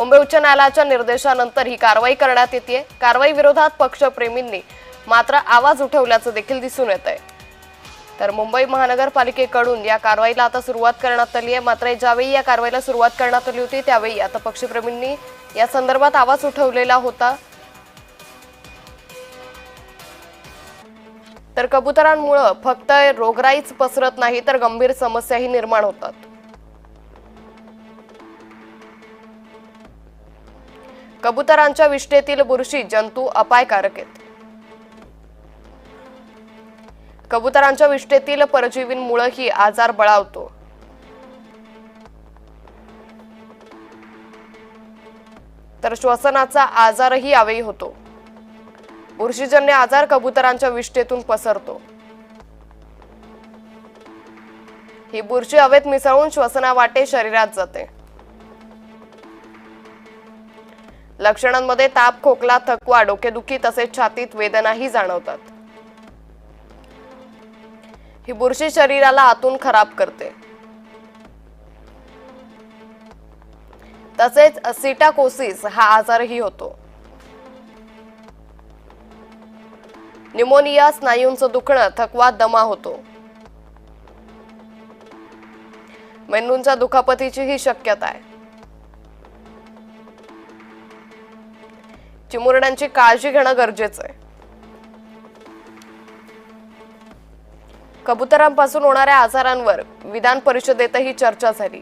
मुंबई उच्च न्यायालयाच्या निर्देशानंतर ही कारवाई करण्यात येते कारवाई विरोधात पक्षप्रेमींनी मात्र आवाज उठवल्याचं देखील दिसून येत आहे तर मुंबई महानगरपालिकेकडून या कारवाईला आता सुरुवात करण्यात आली आहे. मात्र ज्यावेळी या कारवाईला सुरुवात करण्यात आली होती त्यावेळी आता पक्षप्रेमींनी या संदर्भात आवाज उठवलेला होता. तर कबुतरांमुळं फक्त रोगराईच पसरत नाही तर गंभीर समस्याही निर्माण होतात. कबुतरांच्या विष्ठेतील बुरशी जंतू अपायकारक आहेत. कबुतरांच्या विष्ठेतील परजीवींमुळंही आजार बळावतो. तर श्वसनाचा आजारही यावेळी होतो. बुरशीजन्य आजार कबुतरांच्या विष्ठेतून पसरतो. ही बुरशी हवेत मिसळून श्वसनावाटे शरीरात जाते. लक्षणांमध्ये ताप खोकला थकवा डोकेदुखी तसेच छातीत वेदनाही जाणवतात. ही बुरशी शरीराला आतून खराब करते. तसेच सिटाकोसिस हा आजारही होतो. न्यूमोनिया स्नायूंचं दुखणं थकवा दमा होतो. मेंदूंच्या दुखापतीची ही शक्यता आहे. चिमुरड्यांची काळजी घेणं गरजेचं आहे. कबुतरांपासून होणाऱ्या आजारांवर विधान परिषदेतही चर्चा झाली.